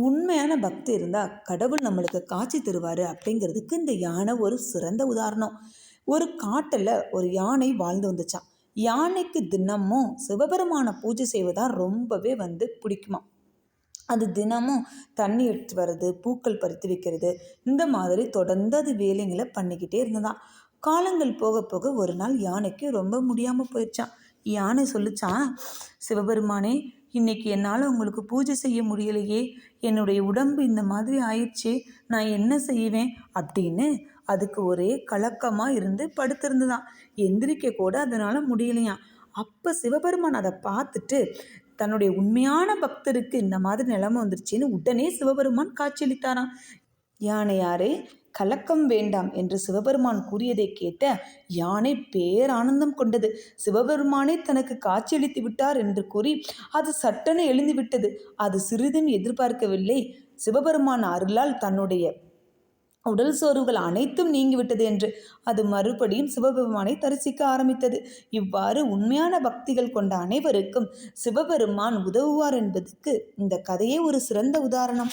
உண்மையான பக்தி இருந்தால் கடவுள் நம்மளுக்கு காட்சி தருவார் அப்படிங்கிறதுக்கு இந்த யானை ஒரு சிறந்த உதாரணம். ஒரு காட்டில் ஒரு யானை வாழ்ந்து வந்துச்சான் யானைக்கு தினமும் சிவபெருமான பூஜை செய்வதா ரொம்பவே வந்து பிடிக்குமா. அது தினமும் தண்ணி எடுத்து வர்றது பூக்கள் பறித்து வைக்கிறது இந்த மாதிரி தொடர்ந்து அது வேலைங்களை பண்ணிக்கிட்டே இருந்ததான் காலங்கள் போக போக ஒரு நாள் யானைக்கு ரொம்ப முடியாமல் போயிடுச்சான் யானை சொல்லிச்சான் சிவபெருமானே இன்னைக்கு என்னால் உங்களுக்கு பூஜை செய்ய முடியலையே. என்னுடைய உடம்பு இந்த மாதிரி ஆயிடுச்சு. நான் என்ன செய்வேன்? அப்படின்னு அதுக்கு ஒரே கலக்கமாக இருந்து படுத்திருந்துதான். எந்திரிக்க கூட அதனால் முடியலையாம். அப்போ சிவபெருமான் அதை பார்த்துட்டு தன்னுடைய உண்மையான பக்தருக்கு இந்த மாதிரி நிலைமை வந்துருச்சுன்னு உடனே சிவபெருமான் காட்சியளித்தாராம். யானையாரே கலக்கம் வேண்டாம் என்று சிவபெருமான் கூறியதை கேட்ட யானை பேரானந்தம் கொண்டது. சிவபெருமானே தனக்கு காட்சியளித்து விட்டார் என்று கூறி அது சட்டென எழுந்துவிட்டது அது சிறிதும் எதிர்பார்க்கவில்லை. சிவபெருமான் அருளால் தன்னுடைய உடல் சோர்வுகள் அனைத்தும் நீங்கிவிட்டது என்று அது மறுபடியும் சிவபெருமானை தரிசிக்க ஆரம்பித்தது. இவ்வாறு உண்மையான பக்திகள் கொண்ட அனைவருக்கும் சிவபெருமான் உதவுவார் என்பதற்கு இந்த கதையே ஒரு சிறந்த உதாரணம்.